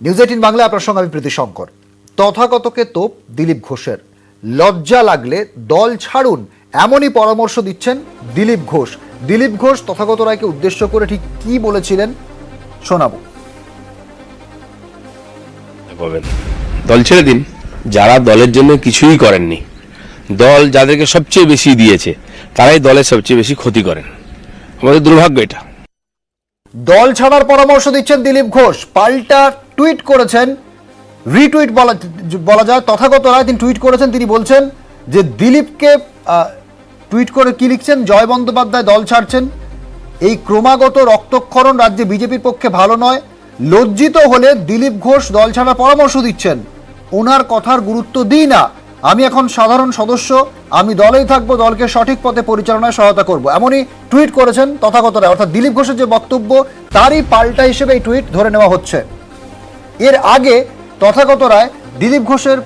News eighteen Bangla আপনার সঙ্গে আমি প্রীতি শঙ্কর। তথাগতকে তোপ দিলীপ ঘোষের। লজ্জা লাগলে দল ছাড়ুন এমনই পরামর্শ দিচ্ছেন দিলীপ ঘোষ। দিলীপ ঘোষ তথাগত রায়কে উদ্দেশ্য করে ঠিক কি বলেছিলেন শোনাবো। দল ছেড়ে দিন। যারা দলের জন্য কিছুই করেননি দল যাদেরকে সবচেয়ে বেশি দিয়েছে তারাই দলের সবচেয়ে বেশি ক্ষতি করেন। আমাদের দুর্ভাগ্য এটা। দল ছাড়ার পরামর্শ দিচ্ছেন দিলীপ ঘোষ। পাল্টা টুইট করেছেন, রিটুইট বলা বলা যায়, তথাগত রায় তিনি টুইট করেছেন, তিনি বলছেন যে দিলীপকে টুইট করে কি লিখছেন? জয় বন্দ্যোপাধ্যায় দল ছাড়ছেন। এই ক্রমাগত রক্তক্ষরণ রাজ্যে বিজেপির পক্ষে ভালো নয়। লজ্জিত হলে দিলীপ ঘোষ দল ছাড়ার পরামর্শ দিচ্ছেন। ওনার কথার গুরুত্ব দিই না। আমি এখন সাধারণ সদস্য, আমি দলেই থাকব, দলকে সঠিক পথে পরিচালনায় সহায়তা করব। এমনই টুইট করেছেন তথাগত রায়। অর্থাৎ দিলীপ ঘোষের যে বক্তব্য, তারই পাল্টা হিসেবে এই টুইট ধরে নেওয়া হচ্ছে। এর আগে তথাগত রায় দিলীপ ঘোষের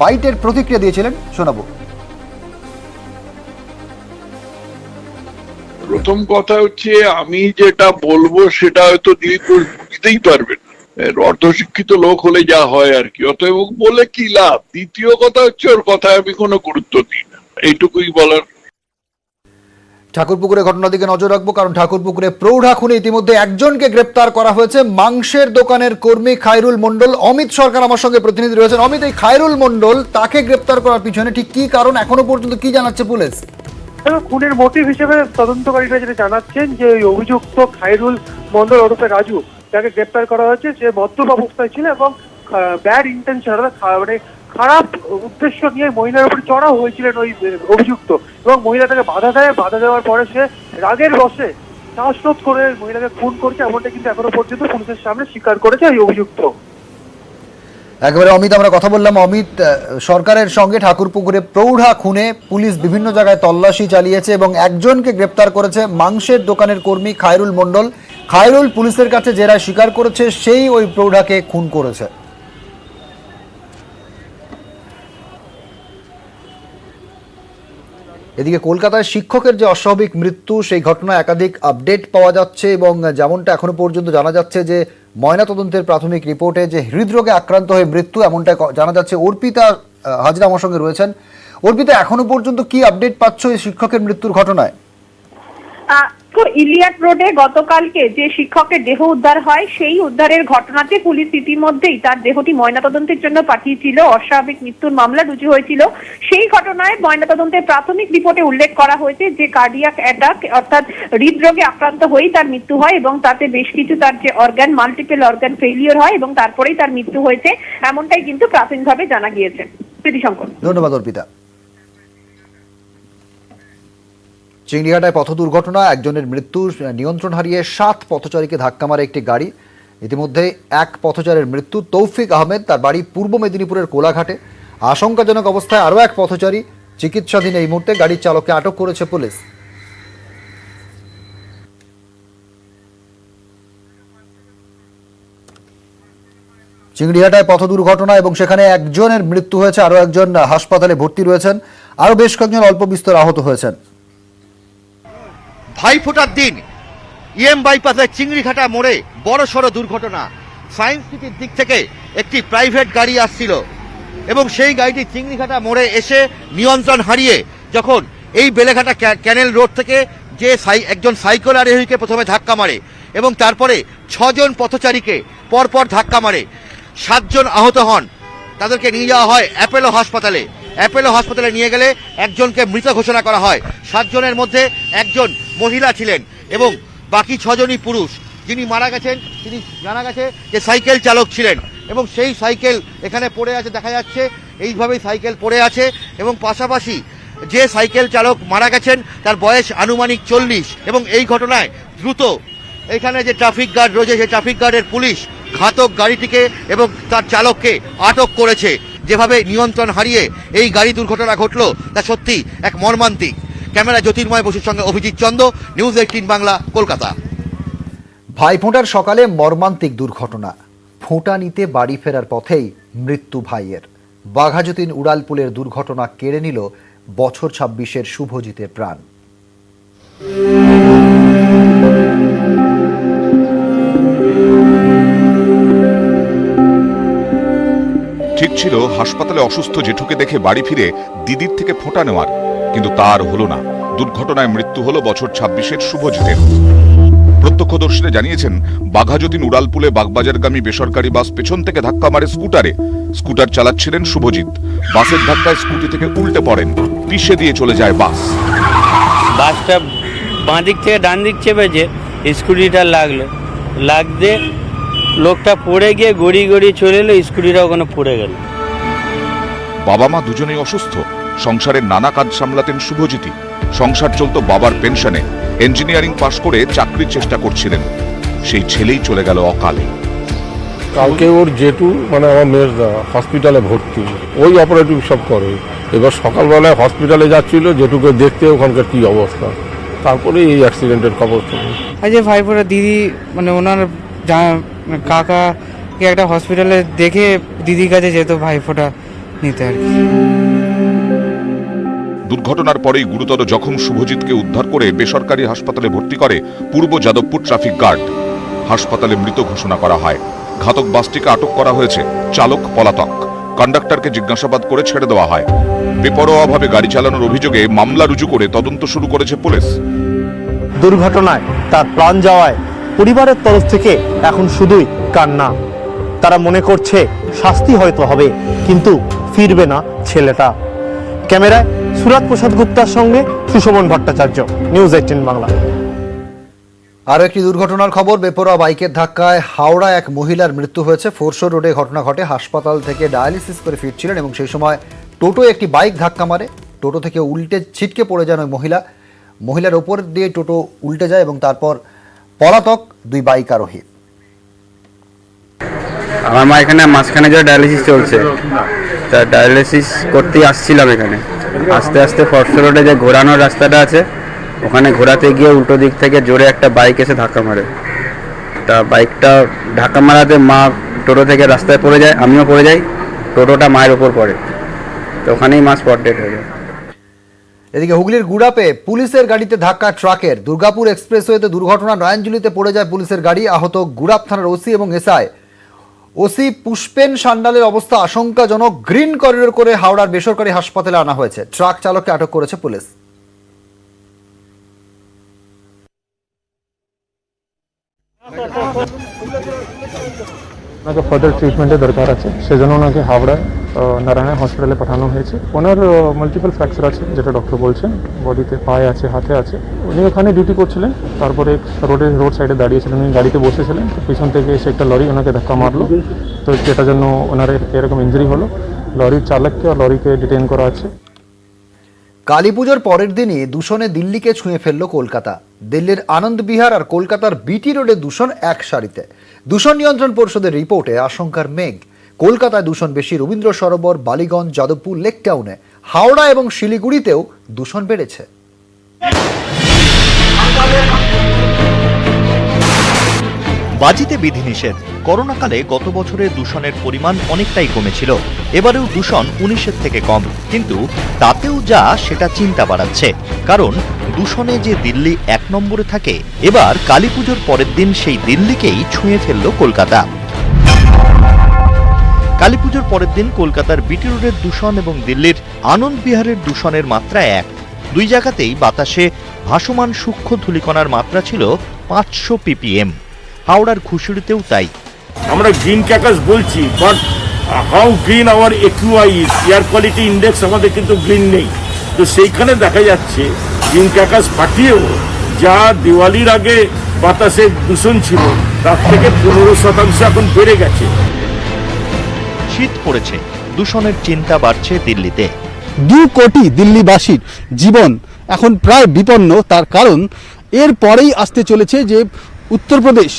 বাইটের প্রতিক্রিয়া দিয়েছিলেন। শোনাবো। প্রথম কথা হচ্ছে, আমি যেটা বলব সেটা হয়তো দিলীপ ঘোষ বুঝতেই পারবেন। অর্ধশিক্ষিত লোক হলে যা হয় আর কি। অতএব বলে কি লাভ? দ্বিতীয় কথা হচ্ছে, ওর কথায় আমি কোনো গুরুত্ব দিই না। এইটুকুই বলার ঠাকুরপুকুরে ঘটনার দিকে নজর রাখব, কারণ ঠাকুরপুকুরে প্রৌঢ়া খুনে ইতিমধ্যে একজনকে গ্রেপ্তার করা হয়েছে। মাংসের দোকানের কর্মী খায়রুল মণ্ডল, অমিত সরকার আমার সঙ্গে প্রতিনিধি রয়েছেন। অমিত, এই খায়রুল মণ্ডল তাকে গ্রেপ্তার করার পিছনে ঠিক কি কারণ, এখনও পর্যন্ত কি জানাচ্ছে পুলিশ? খুনের মোটিভ হিসেবে তদন্তকারীরা যেটা জানাচ্ছেন যে ওই অভিযুক্ত খায়রুল মন্ডল ওরফে রাজু, তাকে গ্রেপ্তার করা হয়েছে। সে মদ্যপ অবস্থায় ছিল এবং ব্যাড ইন্টেনশন মানে খারাপ উদ্দেশ্য নিয়ে মহিলার উপর চড়াও হয়েছিলেন ওই অভিযুক্ত। এবং মহিলা তাকে বাধা দেয়, বাধা দেওয়ার পরে সে রাগের বসে শ্বাসরোধ করে মহিলাকে খুন করছে, এমনটা কিন্তু এখনও পর্যন্ত পুলিশের সামনে স্বীকার করেছে ওই অভিযুক্ত। একেবারে অমিত, আমরা কথা বললাম অমিত সরকারের সঙ্গে ঠাকুরপুকুরে প্রৌঢ়া খুনে পুলিশ বিভিন্ন জায়গায় তল্লাশি চালিয়েছে এবং একজনকে গ্রেপ্তার করেছে মাংসের দোকানের কর্মী খায়রুল মণ্ডল। খায়রুল পুলিশের কাছে জেরায় স্বীকার করেছে, সেই ওই প্রৌঢ়াকে খুন করেছে। এদিকে কলকাতায় শিক্ষকের যে অস্বাভাবিক মৃত্যু, সেই ঘটনা একাধিক আপডেট পাওয়া যাচ্ছে এবং যেমনটা এখনও পর্যন্ত জানা যাচ্ছে যে ময়নাতদন্তের প্রাথমিক রিপোর্টে যে হৃদরোগে আক্রান্ত হয়ে মৃত্যু, এমনটা জানা যাচ্ছে। অর্পিতা হাজরা আমার সঙ্গে রয়েছেন। অর্পিতা, এখনও পর্যন্ত কি আপডেট পাচ্ছ এই শিক্ষকের মৃত্যুর ঘটনায়? ইলিয়াট রোডে গতকালকে যে শিক্ষকের দেহ উদ্ধার হয়, সেই উদ্ধারের ঘটনাতে পুলিশ ইতিমধ্যেই তার দেহটি ময়নাতদন্তের জন্য পাঠিয়েছিল। অস্বাভাবিক মৃত্যুর মামলা রুজু হয়েছিল। সেই ঘটনায় ময়নাতদন্তের প্রাথমিক রিপোর্টে উল্লেখ করা হয়েছে যে কার্ডিয়াক অ্যাটাক অর্থাৎ হৃদরোগে আক্রান্ত হয়েই তার মৃত্যু হয় এবং তাতে বেশ কিছু তার যে অর্গান মাল্টিপল অর্গান ফেলিওর হয় এবং তারপরেই তার মৃত্যু হয়েছে। এমনটাই কিন্তু প্রাথমিকভাবে জানা গিয়েছে। প্রীতিশঙ্কর ধন্যবাদ অর্পিতা। চিংড়িঘাটায় পথ দুর্ঘটনা একজনের মৃত্যু নিয়ন্ত্রণ হারিয়ে সাত পথচারীকে ধাক্কা মারে একটি গাড়ি। ইতিমধ্যে এক পথচারের মৃত্যু। তৌফিক আহমেদ তার বাড়ি পূর্ব মেদিনীপুরের কোলাঘাটে। আশঙ্কাজনক অবস্থায় আরও এক পথচারী চিকিৎসাধীন এই মুহূর্তে গাড়ির চালককে আটক করেছে পুলিশ। চিংড়িহাটায় পথ দুর্ঘটনা এবং সেখানে একজনের মৃত্যু হয়েছে। আরও একজন হাসপাতালে ভর্তি রয়েছেন। আরও বেশ কয়েকজন অল্প বিস্তর আহত হয়েছেন। ভাইফোঁটার দিন। ইএম বাইপাসের চিংড়িঘাটা মোড়ে বড় সড় দুর্ঘটনা। সায়েন্স সিটির দিক থেকে একটি প্রাইভেট গাড়ি আসছিল এবং সেই গাড়িটি চিংড়িঘাটা মোড়ে এসে নিয়ন্ত্রণ হারিয়ে যখন এই বেলেঘাটা ক্যানেল রোড থেকে যে সাই, একজন সাইকেল আরোহীকে প্রথমে ধাক্কা মারে এবং তারপরে ছজন পথচারীকে পরপর ধাক্কা মারে। সাতজন আহত হন। তাদেরকে নিয়ে যাওয়া হয় অ্যাপেলো হাসপাতালে। অ্যাপেলো হাসপাতালে নিয়ে গেলে একজনকে মৃত ঘোষণা করা হয়। সাতজনের মধ্যে একজন মহিলা ছিলেন এবং বাকি ছজনই পুরুষ। যিনি মারা গেছেন, তিনি জানা গেছে যে সাইকেল চালক ছিলেন এবং সেই সাইকেল এখানে পড়ে আছে, দেখা যাচ্ছে, এইভাবেই সাইকেল পড়ে আছে এবং পাশাপাশি যে সাইকেল চালক মারা গেছেন, তার বয়স আনুমানিক চল্লিশ এবং এই ঘটনায় দ্রুত এখানে যে ট্রাফিক গার্ড রয়েছে, সেই ট্রাফিক গার্ডের পুলিশ ঘাতক গাড়িটিকে এবং তার চালককে আটক করেছে। যেভাবে নিয়ন্ত্রণ হারিয়ে এই গাড়ি দুর্ঘটনা ঘটলো, তা সত্যি এক মর্মান্তিক। ক্যামেরা জ্যোতির্ময় বসুর সঙ্গে অভিজিৎ চন্দ নিউজ এইটিন বাংলা কলকাতা। ভাইফোঁটার সকালে মর্মান্তিক দুর্ঘটনা। ফোঁটা নিতে বাড়ি ফেরার পথেই মৃত্যু ভাইয়ের। বাঘাযতীন উড়ালপুলের দুর্ঘটনা কেড়ে নিল বছর ছাব্বিশের শুভজিতের প্রাণ। ঠিক ছিল হাসপাতালে অসুস্থ জেঠুকে দেখে বাড়ি ফিরে দিদির থেকে ফোঁটা নেওয়ার কিন্তু তার হলো না। দুর্ঘটনায় মৃত্যু হলো বছর ছাব্বিশের শুভজিতের প্রত্যক্ষদর্শীরা জানিয়েছেন বাঘাযতীন উড়ালপুলে বাগবাজারগামী বেসরকারি বাস পেছন থেকে ধাক্কা মারে স্কুটারে স্কুটার চালাচ্ছিলেন শুভজিৎ। বাসের ধাক্কায় স্কুটি থেকে উল্টে পড়েন পিষে দিয়ে চলে যায় বাস। বাসটা বাঁ দিক থেকে ডান দিক চেপেছে স্কুটিটা লাগল। লাগতে লোকটা পড়ে গিয়ে গড়ি গড়ি চলে এলো স্কুটিটা ওখানে পড়ে গেল। বাবা মা দুজনেই অসুস্থ। সংসারের নানা কাজ সামলাতেন শুভজিৎই। সংসার চলত বাবার পেনশনে। ইঞ্জিনিয়ারিং পাশ করে চাকরির চেষ্টা করছিলেন। সেই ছেলেই চলে গেল অকালে। কালকে ওর জেঠু মানে আমার মেয়ের হসপিটালে ভর্তি। ওই অপারেটিভ সব করে। এবার সকালবেলায় হসপিটালে যাচ্ছিল জেঠুকে দেখতে ওখানকার কি অবস্থা। তারপরে এই অ্যাক্সিডেন্টের খবর শুনি। এই যে ভাইপোরা দিদি মানে ওনার যা- মানে কাকাকে একটা হসপিটালে দেখে দিদির কাছে যেত ভাইফোঁটা নিতে আর কি। দুর্ঘটনার পরেই গুরুতর জখম শুভজিৎকে উদ্ধার করে বেসরকারি হাসপাতালে ভর্তি করে পূর্ব যাদবপুর ট্রাফিক গার্ড। হাসপাতালে মৃত ঘোষণা করা হয়। ঘাতক বাসটিকে আটক করা হয়েছে চালক পলাতক। কন্ডাক্টরকে জিজ্ঞাসাবাদ করে ছেড়ে দেওয়া হয়। বেপরোয়াভাবে গাড়ি চালানোর অভিযোগে মামলা রুজু করে তদন্ত শুরু করেছে পুলিশ। দুর্ঘটনায় তার প্রাণ যাওয়ায় পরিবারের তরফ থেকে এখন শুধুই কান্না। তারা মনে করছে শাস্তি হয়তো হবে, কিন্তু ফিরবে না ছেলেটা। ক্যামেরায় সুরাত প্রসাদ গুপ্তার সঙ্গে সুশোভন ভট্টাচার্য নিউজ এইটিন বাংলা। আরও একটি দুর্ঘটনার খবর বেপরোয়া বাইকের ধাক্কায় হাওড়া এক মহিলার মৃত্যু হয়েছে। ফোরশো রোডে ঘটনা ঘটে হাসপাতাল থেকে ডায়ালিসিস করে ফিরছিলেন এবং সেই সময় টোটো একটি বাইক ধাক্কা মারে। টোটো থেকে উল্টে ছিটকে পড়ে যান ওই মহিলা। মহিলার ওপর দিয়ে টোটো উল্টে যায় এবং তারপর পলাতক দুই বাইক আরোহী। আমার মা এখানে মাঝখানে যে ডায়ালিসিস চলছে তা ডায়ালিসিস করতেই আসছিলাম এখানে। আস্তে আস্তে ফরসা রোডে যে ঘোরানোর রাস্তাটা আছে, ওখানে ঘোরাতে গিয়ে উল্টো দিক থেকে জোরে একটা বাইক এসে ধাক্কা মারে। তা বাইকটা ধাক্কা মারাতে মা টোটো থেকে রাস্তায় পড়ে যায়, আমিও পড়ে যাই, টোটোটা মায়ের ওপর পড়ে। তো ওখানেই মা স্পট ডেট হয়ে যায়। এদিকে হুগলির গুড়াপে পুলিশের গাড়িতে ধাক্কা ট্রাকের। দুর্গাপুর এক্সপ্রেসওয়েতে দুর্ঘটনা নয়নজুলিতে পড়ে যায় পুলিশের গাড়ি, আহত গুড়াপ থানার ওসি এবং এসআই। ওসি পুষ্পেন সান্ডালের অবস্থা আশঙ্কাজনক। গ্রিন করিডোর করে হাওড়ার বেসরকারি হাসপাতালে আনা হয়েছে। ট্রাক চালককে আটক করেছে পুলিশ। ওনাকে ফার্দার ট্রিটমেন্টের দরকার আছে। সেজন্য ওনাকে হাওড়ায় নারায়ণ হসপিটালে পাঠানো হয়েছে। ওনার মাল্টিপল ফ্র্যাকচার আছে, যেটা ডক্টর বলছেন। বডিতে পায়ে আছে, হাতে আছে। উনি ওখানে ডিউটি করছিলেন। তারপরে রোডে রোড সাইডে দাঁড়িয়েছিলেন। উনি গাড়িতে বসেছিলেন। তো পিছন থেকে এসে একটা লরি ওনাকে ধাক্কা মারলো। তো যেটার জন্য ওনার এরকম ইঞ্জুরি হলো। লরির চালককে আর লরিকে ডিটেন করা আছে কালী পরের দিনই দূষণে দিল্লিকে ছুঁয়ে ফেলল কলকাতা। দিল্লির আনন্দ বিহার আর কলকাতার বিটি রোডে দূষণ এক সারিতে। দূষণ নিয়ন্ত্রণ পরিষদের রিপোর্টে আশঙ্কার মেঘ। কলকাতায় দূষণ বেশি রবীন্দ্র সরোবর, বালিগঞ্জ, যাদবপুর লেক টাউনে হাওড়া এবং শিলিগুড়িতেও দূষণ বেড়েছে। বাজিতে বিধিনিষেধ। করোনাকালে গত বছরে দূষণের পরিমাণ অনেকটাই কমেছিল। এবারেও দূষণ উনিশের থেকে কম। কিন্তু তাতেও যা সেটা চিন্তা বাড়াচ্ছে। কারণ দূষণে যে দিল্লি এক নম্বরে থাকে, এবার কালী পুজোর পরের দিন সেই দিল্লিকেই ছুঁয়ে ফেলল কলকাতা। কালী পুজোর পরের দিন কলকাতার বিটি রোডের দূষণ এবং দিল্লির আনন্দ বিহারের দূষণের মাত্রা এক। দুই জায়গাতেই বাতাসে ভাসমান সূক্ষ্ম ধূলিকণার মাত্রা ছিল পাঁচশো পিপিএম। হাওড়ার ঘুষুড়িতেও তাই। আমরা গ্রিন ক্যাকাস বলছি but how green our AQI air quality index আমাদের কিন্তু গ্রিন নেই। তো সেইখানে দেখা যাচ্ছে গ্রিন ক্যাকাস ফাটিয়েও যা দিওয়ালির আগে বাতাসে দূষণ ছিল তার থেকে পনেরো শতাংশ এখন বেড়ে গেছে। শীত পড়েছে দূষণের চিন্তা বাড়ছে দিল্লিতে। দু কোটি দিল্লিবাসীর জীবন এখন প্রায় বিপন্ন তার কারণ এর পরেই আসতে চলেছে যে উত্তরপ্রদেশ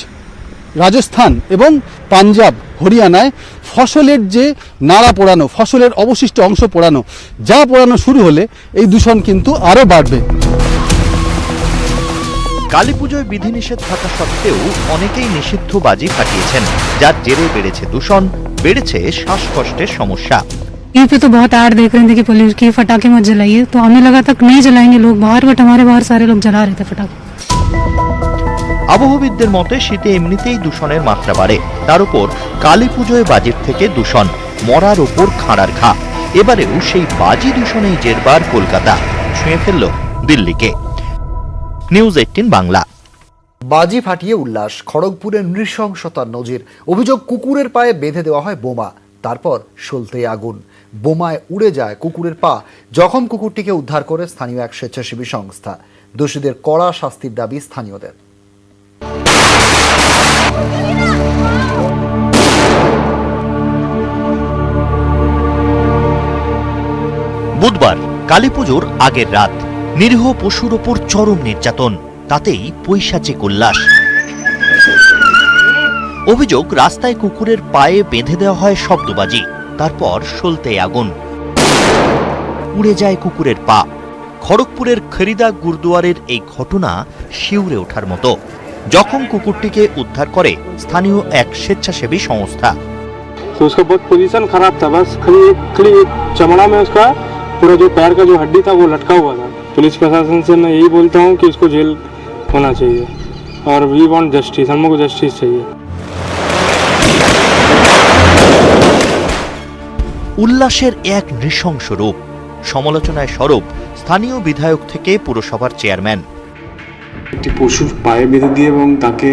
রাজস্থান এবং পাঞ্জাব হরিয়ানায় ফসলের যে নাড়া পোড়ানো ফসলের অবশিষ্ট অংশ পোড়ানো যা পোড়ানো শুরু হলে এই দূষণ কিন্তু আরও বাড়বে কালীপুজোয় বিধিনিষেধ থাকা সত্ত্বেও অনেকেই নিষিদ্ধ বাজি ফাটিয়েছেন যার জেরে বেড়েছে দূষণ বেড়েছে শ্বাসকষ্টের সমস্যা यहीं पे तो बहुत ऐड देख रहे थे कि पुलिस की फटाके मत जलाइए तो हमें लगा तक नहीं जलाएंगे लोग बाहर बट हमारे बाहर सारे लोग जला रहे थे फटाके আবহবিদদের মতে শীতে এমনিতেই দূষণের মাত্রা বাড়ে। তার উপর কালী পুজোয় বাজির থেকে দূষণ, মরার ওপর খাঁড়ার ঘা। এবারেও সেই বাজি দূষণেই জেরবার কলকাতা। ছুঁয়ে ফেলল দিল্লিকে। News eighteen Bangla. বাজি ফাটিয়ে উল্লাস, খড়গপুরের নৃশংসতার নজির। অভিযোগ কুকুরের পায়ে বেঁধে দেওয়া হয় বোমা। তারপর সলতে আগুন। বোমায় উড়ে যায় কুকুরের পা। জখম কুকুরটিকে উদ্ধার করে স্থানীয় এক স্বেচ্ছাসেবী সংস্থা। দোষীদের কড়া শাস্তির দাবি স্থানীয়দের। বুধবার কালীপুজোর আগের রাত, নিরীহ পশুর ওপর চরম নির্যাতন, তাতেই পৈশাচিক উল্লাস। অভিযোগ, রাস্তায় কুকুরের পায়ে বেঁধে দেওয়া হয় শব্দবাজি, তারপর সলতে আগুন। উড়ে যায় কুকুরের পা। খড়গপুরের খরিদা গুরদুয়ারের এই ঘটনা শিউরে ওঠার মতো। যখন কুকুরটিকে উদ্ধার করে স্থানীয় এক স্বেচ্ছাসেবী সংস্থা तो उसका बहुत पोजीशन खराब था बस खाली एक खाली एक चमड़ा में उसका पूरा जो पैर का जो हड्डी था वो लटका हुआ था पुलिस प्रशासन से मैं यही बोलता हूँ कि इसको जेल होना चाहिए और वी वांट जस्टिस हम लोग को जस्टिस चाहिए উল্লাসের এক নৃশংস রূপ সমালোচনায় স্বরূপ স্থানীয় বিধায়ক থেকে পুরসভার চেয়ারম্যান একটি পশুর পায়ে বেঁধে দিয়ে এবং তাকে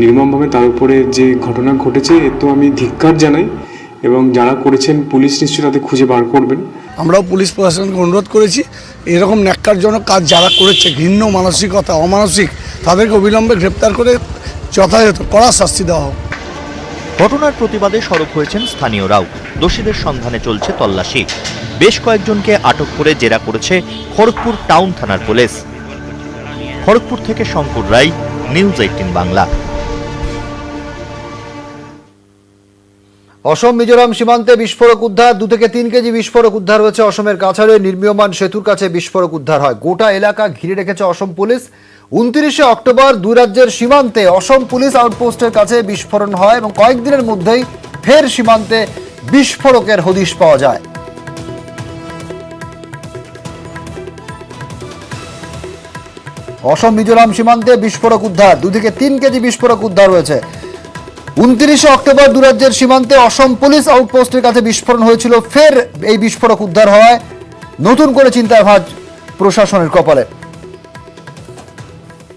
নির্মমভাবে তার উপরে যে ঘটনা ঘটেছে এ তো আমি ধিক্কার জানাই এবং যারা করেছেন পুলিশ নিশ্চয়ই তাদের খুঁজে বার করবেন। আমরাও পুলিশ প্রশাসনকে অনুরোধ করেছি এরকম ন্যাক্কারজনক কাজ যারা করেছে ঘৃণ্য মানসিকতা অমানসিক তাদেরকে অবিলম্বে গ্রেপ্তার করে যথাযথ কড়া শাস্তি দেওয়া হোক। ঘটনার প্রতিবাদে সরব হয়েছেন স্থানীয়রাও দোষীদের সন্ধানে চলছে তল্লাশি। বেশ কয়েকজনকে আটক করে জেরা করেছে খড়গপুর টাউন থানার পুলিশ। খড়গপুর থেকে শঙ্কর রায়, নিউজ এইটিন বাংলা। অসম, মিজোরাম সীমান্তে বিস্ফোরক উদ্ধার, দু থেকে তিন কেজি বিস্ফোরক উদ্ধার হয়েছে অসমের কাছাড়ে। নির্মীয়মান সেতুর কাছে বিস্ফোরক উদ্ধার হয়। গোটা এলাকা ঘিরে রেখেছে অসম পুলিশ। উনত্রিশে অক্টোবর দুই রাজ্যের সীমান্তে অসম পুলিশ আউটপোস্টের কাছে বিস্ফোরণ হয় এবং কয়েকদিনের মধ্যেই ফের সীমান্তে বিস্ফোরকের হদিশ পাওয়া যায়। অসম মিজোরাম সীমান্তে বিস্ফোরক উদ্ধার। দুদিকে তিন কেজি বিস্ফোরক উদ্ধার হয়েছে উনত্রিশে অক্টোবর দু রাজ্যের সীমান্তে অসম পুলিশ আউটপোস্টের কাছে বিস্ফোরণ হয়েছিল। ফের এই বিস্ফোরক উদ্ধার হওয়ায় নতুন করে চিন্তার প্রশাসনের কপালে।